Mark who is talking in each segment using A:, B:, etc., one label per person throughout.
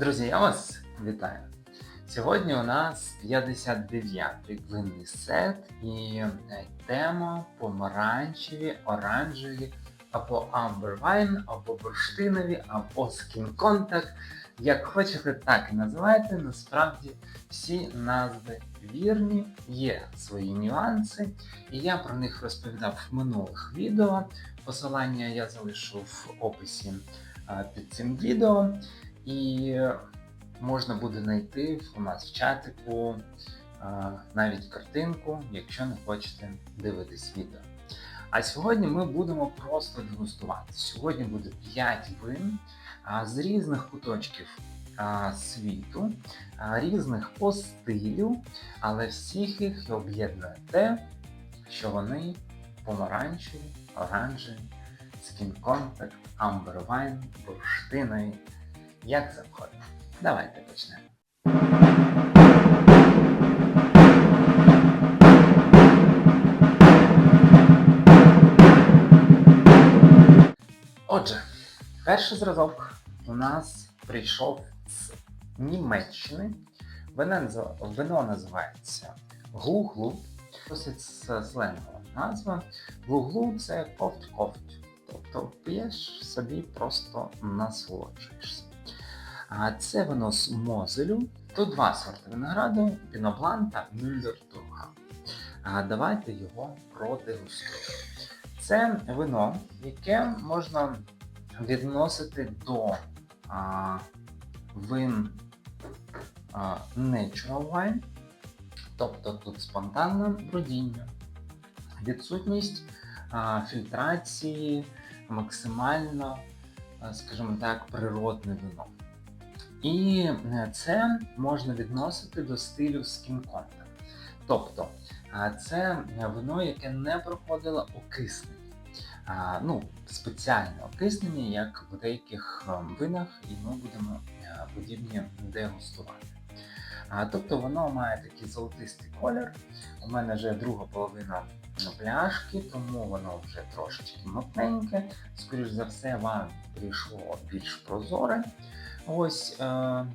A: Друзі, я вас вітаю. Сьогодні у нас 59-й винний сет і е, тема помаранчеві, оранжеві, або Wine, або бурштинові, або Skin Contact. Як хочете, так і називайте. Насправді всі назви вірні, є свої нюанси, і я про них розповідав в минулих відео. Посилання я залишу в описі під цим відео. І можна буде знайти у нас в чатику навіть картинку, якщо не хочете дивитись відео. А сьогодні ми будемо просто дегустувати. Сьогодні буде 5 вин з різних куточків світу, різних по стилю, але всіх їх об'єднує те, що вони помаранчеві, оранжеві, Amber Wine, бурштинові. Як завгодно. Давайте почнемо. Отже, перший зразок у нас прийшов з Німеччини. Вино, називається Глуглу. Досить сленгова назва. Глуглу це ковть-ковть. Тобто п'єш собі просто насолоджуєшся. А це вино з Мозелю. Тут два сорти винограду Піноблан та Мюллер. А давайте його продегустуємо. Це вино, яке можна відносити до а, вин а, Natural Wine, тобто тут спонтанне бродіння, відсутність а, фільтрації, максимально, скажімо так, природне вино. І е, це можна відносити до стилю Contact. Тобто це вино, яке не проходило окиснення. Ну, спеціальне окиснення, як в деяких е, винах, і ми будемо е, подібні дегустувати. Тобто воно має такий золотистий колір. У мене вже друга половина пляшки, тому воно вже трошечки мутненьке. Скоріш за все, вам прийшло більш прозоре. Ось е,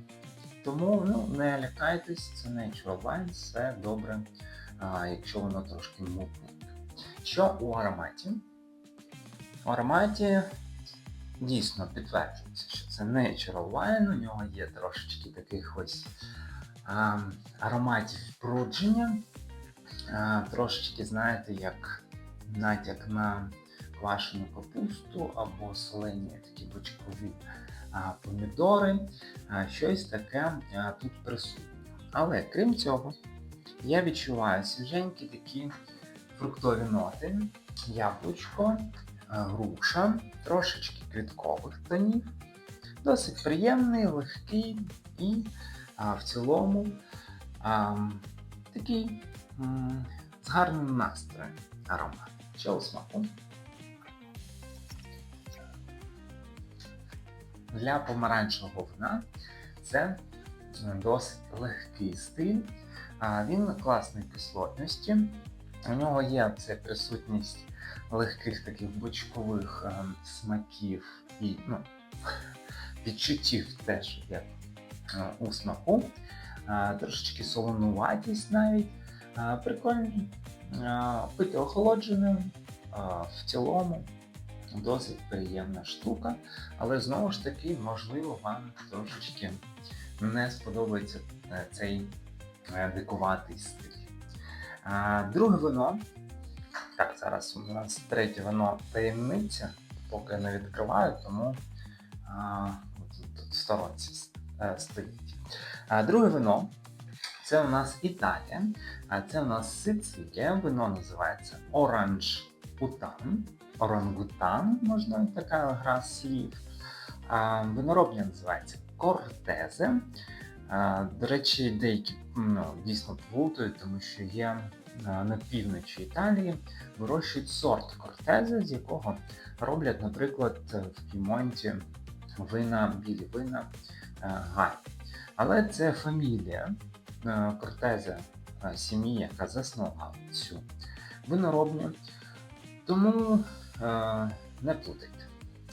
A: тому ну, не лякайтесь, це Natural Wine, все добре, е, якщо воно трошки мутненьке. Що у ароматі? У ароматі дійсно підтверджується, що це Natural Wine, у нього є трошечки таких ось е, ароматів прудження. Е, трошечки, знаєте, як натяк на квашену капусту або солені такі бочкові помідори, щось таке тут присутнє. Але крім цього, я відчуваю свіженькі такі фруктові ноти, яблучко, груша, трошечки квіткових тонів. Досить приємний, легкий і в цілому такий м, з гарним настроєм аромат. У смаку? Для помаранчевого вина це досить легкий стиль, він класної кислотності. У нього є це присутність легких таких бочкових е, смаків і ну, відчуттів теж як е, у смаку. Е, трошечки солонуватість навіть. Е, прикольний. Е, пити охолодженим е, в цілому досить приємна штука, але знову ж таки, можливо, вам трошечки не сподобається е, цей е, дикуватий стиль. Друге вино. Так, зараз у нас третє вино таємниця, поки не відкриваю, тому тут в сторонці е, стоїть. Друге вино. Це у нас Італія, це у нас Сицилія. Вино називається Orange Utan орангутан, можна така гра слів. Виноробня називається Кортезе. До речі, деякі ну, дійсно плутають, тому що є на півночі Італії вирощують сорт кортезе, з якого роблять, наприклад, в Пімонті вина, білі вина Гай. Але це фамілія Кортезе сім'ї, яка заснувала цю виноробню. Тому не плутайте.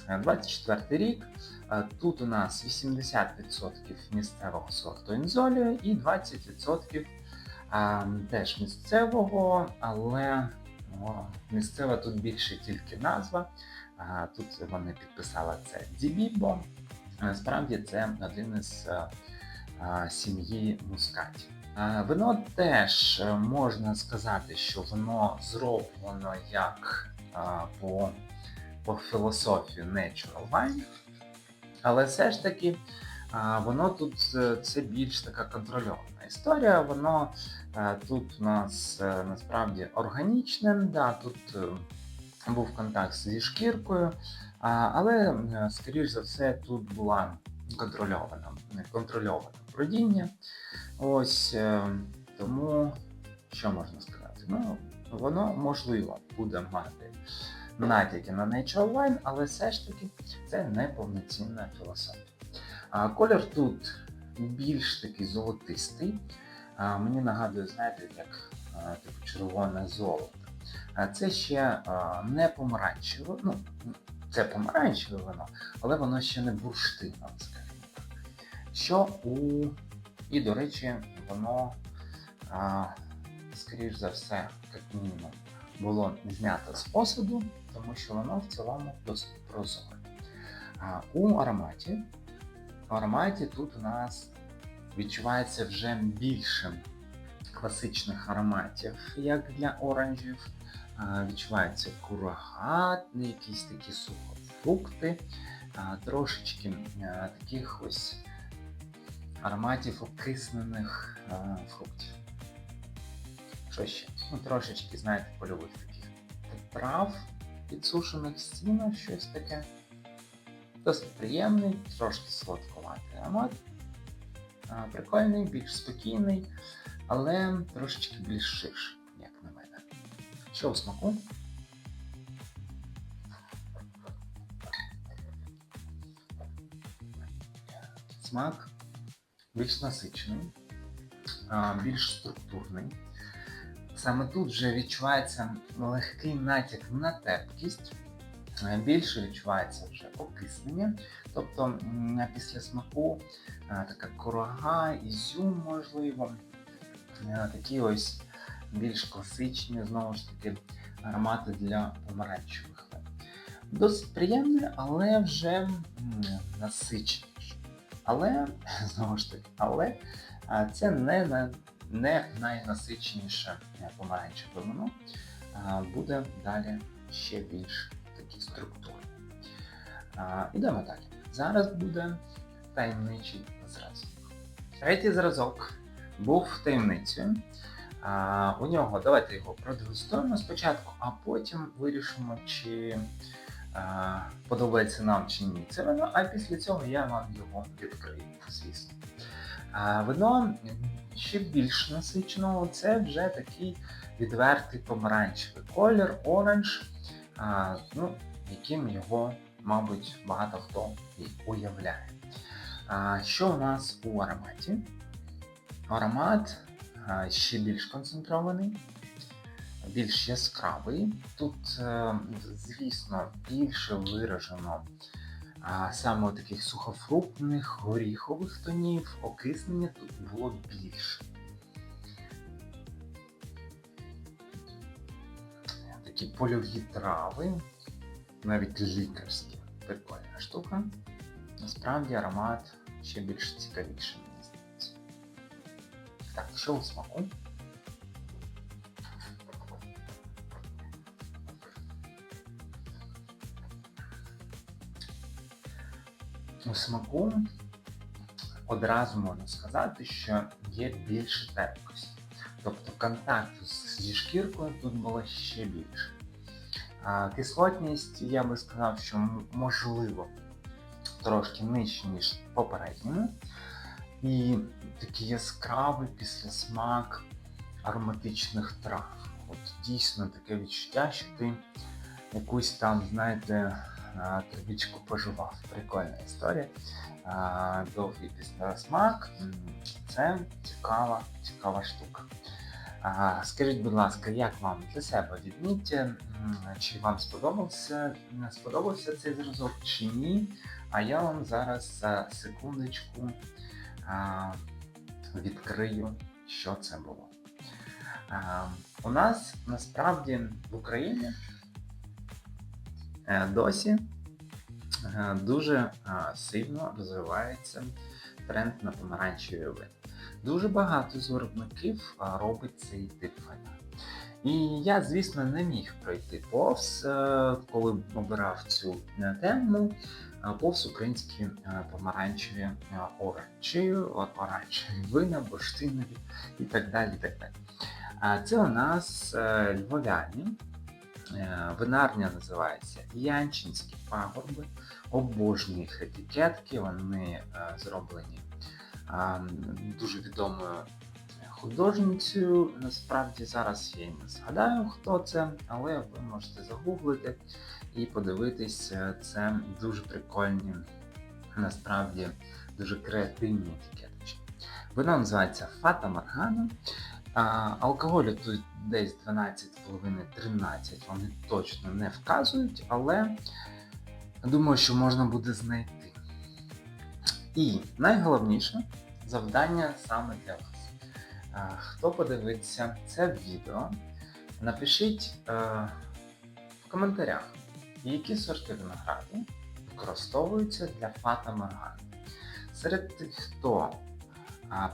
A: Е, 24 рік Е, Тут у нас 80% місцевого сорту інзолію і 20% теж місцевого, але місцева тут більше тільки назва. Тут вони підписали це Дібібо. Насправді це один із е, сім'ї мускатів. Вино теж е, можна сказати, що воно зроблено як по, по філософії Natural Wine, але все ж таки воно тут е, це більш така контрольована історія. Воно е, тут у нас е, насправді органічне, да, тут був контакт зі шкіркою, але, скоріш за все, тут була контрольована, контрольоване бродіння. Ось тому, що можна сказати? Ну, воно можливо буде мати натяки на Nature Wine, але все ж таки це не повноцінна філософія. А, колір тут більш такий золотистий. А, мені нагадує, знаєте, як типу червоне золото. А це ще а, не помаранчеве, ну, це помаранчеве вино, але воно ще не бурштинове, скажімо так. Що у. І, до речі, воно, а, скоріш за все, як мінімум, було знято з посуду, тому що воно в цілому досить прозоре. А, у ароматі, в ароматі тут у нас відчувається вже більше класичних ароматів, як для оранжів. А, Відчувається курага, якісь такі сухофрукти, трошечки таких ось ароматів окиснених фруктів. Що ще? Ну, трошечки, знаєте, польових таких трав, підсушених стінах, щось таке. Досить приємний, трошки солодкуватий аромат. Прикольний, більш спокійний, але трошечки більш ширший, як на мене. Що у смаку? Смак більш насичений, більш структурний. Саме тут вже відчувається легкий натяк на терпкість, е, більше відчувається вже окиснення, тобто після смаку е, така корога, ізюм, можливо, е, такі ось більш класичні, знову ж таки, аромати для помаранчевих. Досить приємне, але вже насиченіше. Але, знову ж таки, але це не, на- не найнасиченіше е, помаранчеве вино. Буде далі ще більш такі структурні. Ідемо далі. Зараз буде таємничий зразок. Третій зразок був таємницею. А, у нього давайте його продегустуємо спочатку, а потім вирішимо, чи подобається нам чи ні це вино, а після цього я вам його відкрию, звісно. А, вино ще більш насиченого, це вже такий відвертий помаранчевий колір, оранж, а, ну, яким його, мабуть, багато хто і уявляє. А, що у нас у ароматі? Аромат а, ще більш концентрований, більш яскравий. Тут, е, звісно, більше виражено а, саме таких сухофруктних, горіхових тонів, окиснення тут було більше. Такі польові трави, навіть лікарські. Прикольна штука. Насправді аромат ще більш цікавіший, мені здається. Так, що у смаку? Смаку одразу можна сказати, що є більше терпкості. Тобто контакту зі шкіркою тут було ще більше. А кислотність, я би сказав, що можливо трошки нижче, ніж попередньому. І такий яскравий післясмак ароматичних трав. От дійсно таке відчуття, що ти якусь там, знаєте, а, травичку пожував. Прикольна історія. Довгий. М, Це цікава, цікава штука. Скажіть, будь ласка, як вам для себе відмітьте, чи вам сподобався, сподобався цей зразок чи ні? А я вам зараз за секундочку відкрию, що це було. У нас насправді в Україні досі е, дуже е, сильно розвивається тренд на помаранчеві вина. Дуже багато з виробників робить цей тип вина. І я, звісно, не міг пройти повз, е, коли обирав цю е, тему, е, повз українські е, помаранчеві е, оранжі, оранжеві вина, бурштинові і так далі. І так далі. Це у нас е, львов'яні. Е, Винарня називається Янчинські пагорби. Обожнюю їх етикетки, вони е, зроблені дуже відомою художницею. Насправді зараз я не згадаю, хто це, але ви можете загуглити і подивитись. Е, Це дуже прикольні, насправді дуже креативні етикеточки. Вона називається Фата Маргана. А, алкоголю тут десь 12,5-13, вони точно не вказують, але думаю, що можна буде знайти. І найголовніше завдання саме для вас. А, Хто подивиться це відео, напишіть е, в коментарях, які сорти винограду використовуються для фата Моргани. Серед тих, хто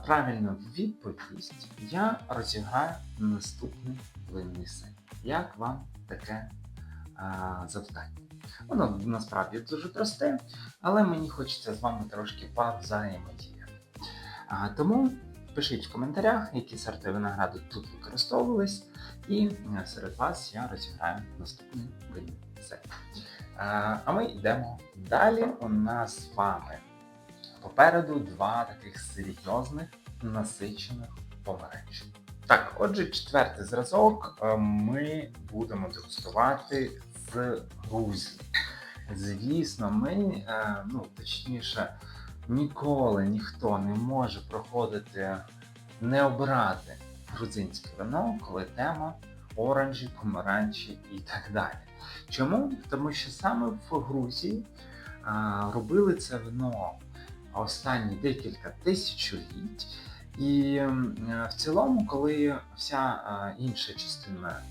A: правильно відповість, я розіграю наступний винний сет. Як вам таке а, завдання? Воно насправді дуже просте, але мені хочеться з вами трошки повзаємодіяти. Тому пишіть в коментарях, які сорти винограду тут використовувались, і е, серед вас я розіграю наступний винний сет. А ми йдемо далі. У нас з вами попереду два таких серйозних насичених помаранчів. Так, отже, четвертий зразок е, ми будемо дегустувати з Грузії. Звісно, ми, е, ну точніше, ніколи ніхто не може проходити, не обирати грузинське вино, коли тема оранжі, помаранчі і так далі. Чому? Тому що саме в Грузії а, робили це вино останні декілька тисячоліть. І е, в цілому, коли вся е, інша частина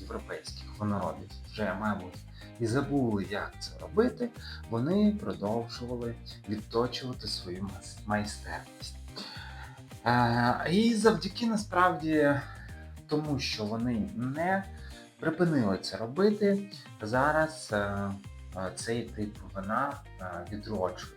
A: європейських виноробів вже, мабуть, і забули, як це робити, вони продовжували відточувати свою майстерність. Е, І завдяки насправді тому, що вони не припинили це робити, зараз цей тип вина відроджується.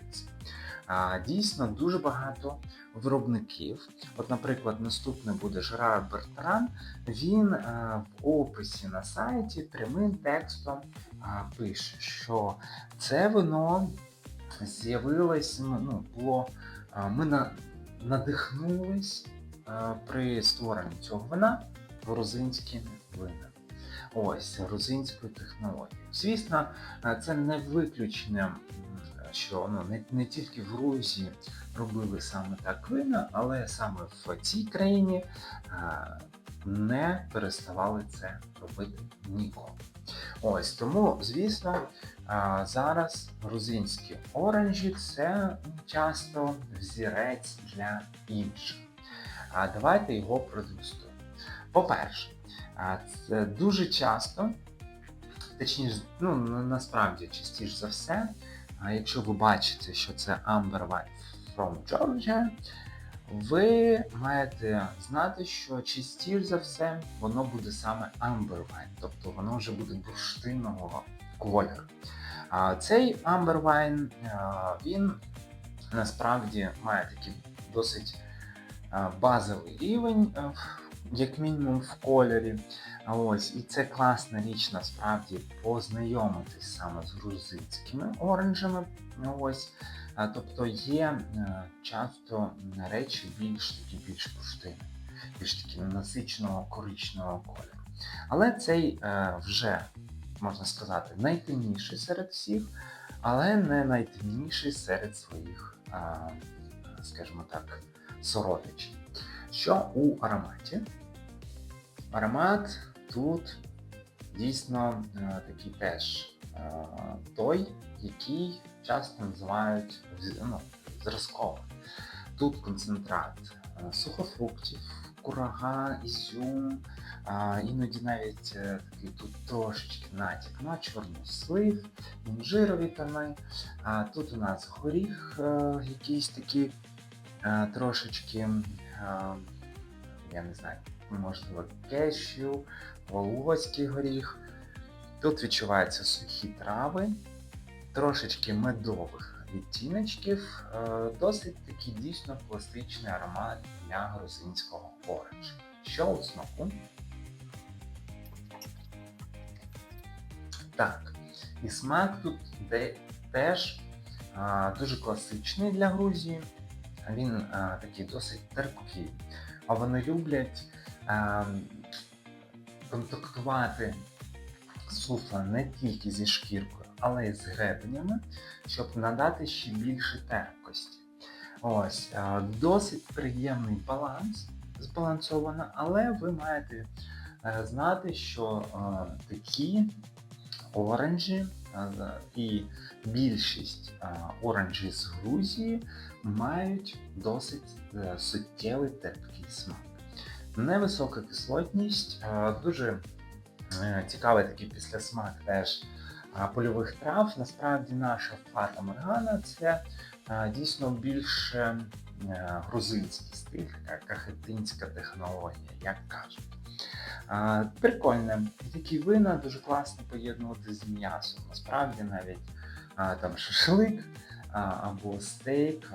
A: Дійсно, дуже багато виробників. От, наприклад, наступний буде Жерар Бертран. Він е, в описі на сайті прямим текстом а, пише, що це вино з'явилось, ну, ну, було, а, ми на, надихнулись при створенні цього вина грузинськими винами. Ось грузинською технологією. Звісно, е, це не виключення, що ну, не, не тільки в Грузії робили саме так вина, але саме в цій країні е, не переставали це робити ніколи. Ось тому, звісно, а, зараз грузинські оранжі це часто взірець для інших. А давайте його продегустуємо. По-перше, це дуже часто, точніше, ну насправді частіше за все, а якщо ви бачите, що це Amber Wine from Georgia, ви маєте знати, що частіше за все воно буде саме Amber Wine, тобто воно вже буде бурштинного кольору. А цей Amber Wine, він насправді має такий досить базовий рівень, як мінімум в кольорі. Ось, і це класна річ насправді познайомитись саме з грузинськими оранжами. Ось. Тобто є е, часто речі більш такі більш бурштини, більш такі насиченого коричневого кольору. Але цей е, вже, можна сказати, найтемніший серед всіх, але не найтемніший серед своїх, е, скажімо так, сородичів. Що у ароматі? Аромат тут дійсно е, такий теж е, той, який часто називають ну, зразковим. Тут концентрат е, сухофруктів, курага, ізюм, іноді навіть такий тут трошечки натяк на чорнослив, інжирові тони. А тут у нас горіх, якийсь такий трошечки, я не знаю, можливо, кешю, волоський горіх. Тут відчуваються сухі трави, трошечки медових відтіночків, е, досить такий дійсно класичний аромат для грузинського оранжу. Що у смаку? Так, і смак тут теж а, дуже класичний для Грузії. Він а, такий досить терпкий. А вони люблять а, контактувати суфла не тільки зі шкіркою, але й з гребенями, щоб надати ще більше терпкості. Ось, досить приємний баланс, збалансовано, але ви маєте е, знати, що е, такі оранжі е, і більшість е, оранжі з Грузії мають досить е, суттєвий терпкий смак. Невисока кислотність, дуже е, цікавий такий післясмак теж польових трав. Насправді наша фата моргана це дійсно більше е, грузинський стиль, така кахетинська технологія, як кажуть. Прикольне. Такі вина дуже класно поєднувати з м'ясом. Насправді навіть там шашлик або стейк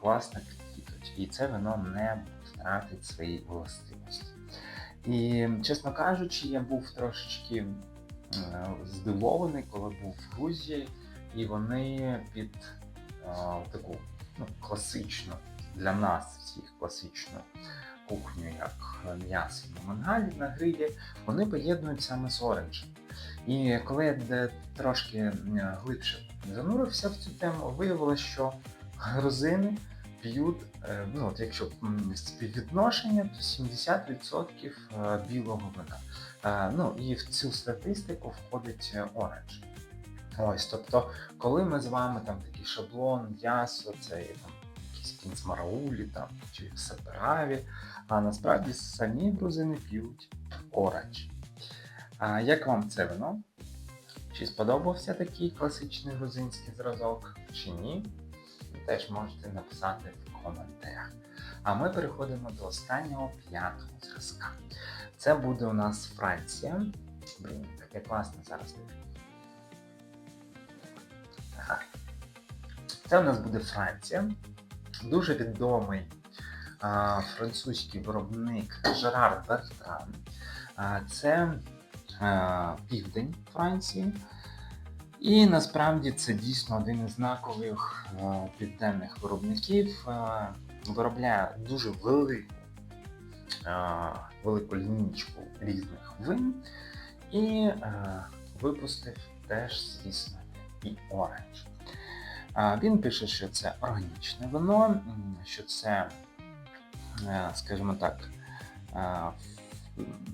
A: класно підійдуть. І це вино не втратить свої властивості. І, чесно кажучи, я був трошечки е, здивований, коли був в Грузії, і вони під е, таку ну, класичну для нас всіх класичну кухню, як м'ясо на мангалі на грилі, вони поєднують саме з оранжем. І коли я трошки глибше занурився в цю тему, виявилося, що грузини п'ють, е, ну от якщо співвідношення, то 70% е, білого вина. Е, Ну і в цю статистику входить оранж. Ось, тобто, коли ми з вами там такий шаблон, м'ясо, це є, там якісь кінцмараулі там чи сапераві, а насправді самі грузини п'ють оранж. А як вам це вино? Чи сподобався такий класичний грузинський зразок, чи ні? Теж можете написати в коментарях. А ми переходимо до останнього п'ятого зразка. Це буде у нас Франція. Блін, таке класне зараз. Ага. Це у нас буде Франція. Дуже відомий а, французький виробник Жерар Бертран. А, це а, південь Франції. І насправді це дійсно один із знакових південних виробників. Виробляє дуже велику, велику лінічку різних вин і випустив теж, звісно, і оранж. Він пише, що це органічне вино, що це, е, скажімо так, е,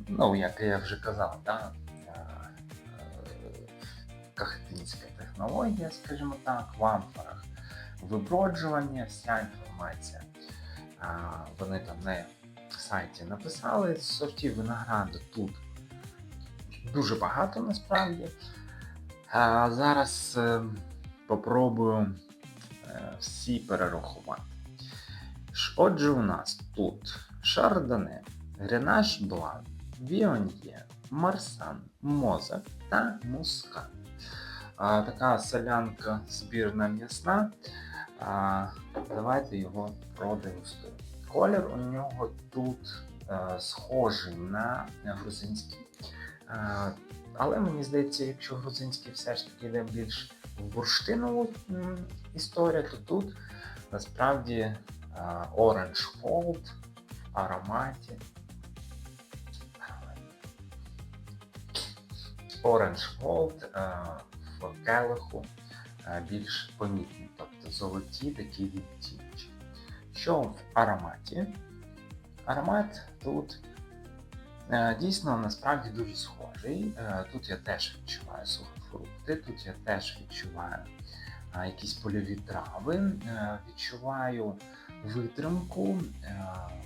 A: ну, як я вже казав, да, е, е, кахетинська технологія, скажімо так, в амфорах виброджування, вся інформація. Вони там на сайті написали. Сортів винограду тут дуже багато насправді. А зараз е, попробую е, всі перерахувати. Отже, у нас тут Шардоне, Гренаш Блан, Віон'є, Марсан, Мозак та Мускат. Така солянка збірна м'ясна. Давайте його продегустуємо. Колір у нього тут е, схожий на грузинський. Е, але мені здається, якщо грузинський все ж таки йде більш бурштинову історію, то тут насправді е, Orange Fold в ароматі. Orange Fold келиху е, більш помітний, тобто золоті такі відтінки. Що в ароматі? Аромат тут е, дійсно насправді дуже схожий. Е, Тут я теж відчуваю сухофрукти, тут я теж відчуваю якісь польові трави, відчуваю витримку.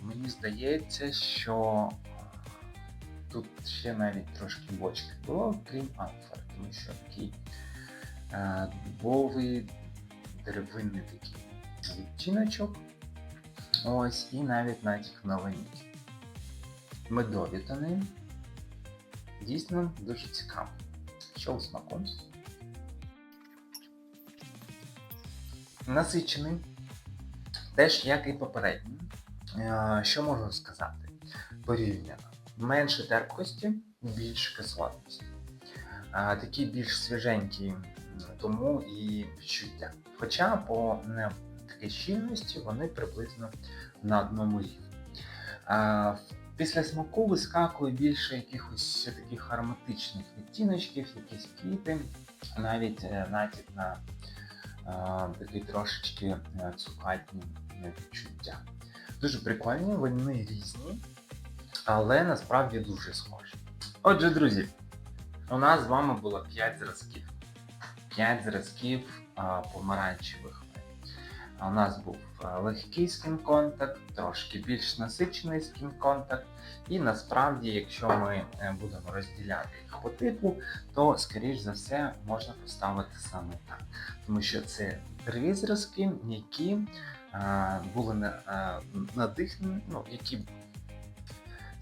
A: Мені здається, що тут ще навіть трошки бочки було, крім амфори, тому що такий дубовий деревинний такий відтіночок. Ось, і навіть натяк на ваніль. Медові тони. Дійсно дуже цікаво. Що у смаку? Насичений. Теж як і попередній. Е, Що можу сказати? Порівняно. Менше терпкості, більше кислотності. Е, Такі більш свіженькі, м, тому і відчуття. Хоча по не такій щільності вони приблизно на одному рівні. Після смаку вискакує більше якихось таких ароматичних відтіночків, якісь квіти, навіть е, натяк на такі трошечки е, цукатні е, відчуття. Дуже прикольні, вони різні, але насправді дуже схожі. Отже, друзі, у нас з вами було 5 зразків. 5 зразків помаранчевих У нас був легкий скін-контакт, трошки більш насичений скін-контакт. І насправді, якщо ми е, будемо розділяти їх по типу, то, скоріш за все, можна поставити саме так. Тому що це три зразки, які а, були надихнені, ну, які,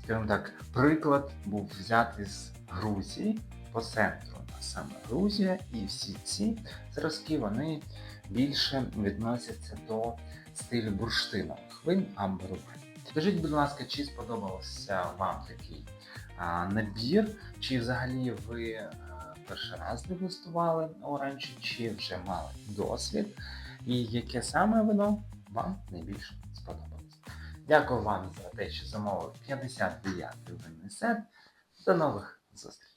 A: скажімо так, приклад був взятий з Грузії по центру. Саме Грузія, і всі ці зразки вони більше відносяться до стилю бурштинових вин рубин. Скажіть, будь ласка, чи сподобався вам такий а, набір, чи взагалі ви а, перший раз дегустували оранжі, чи вже мали досвід, і яке саме вино вам найбільше сподобалось? Дякую вам за те, що замовили 59-й винний сет. До нових зустрічей!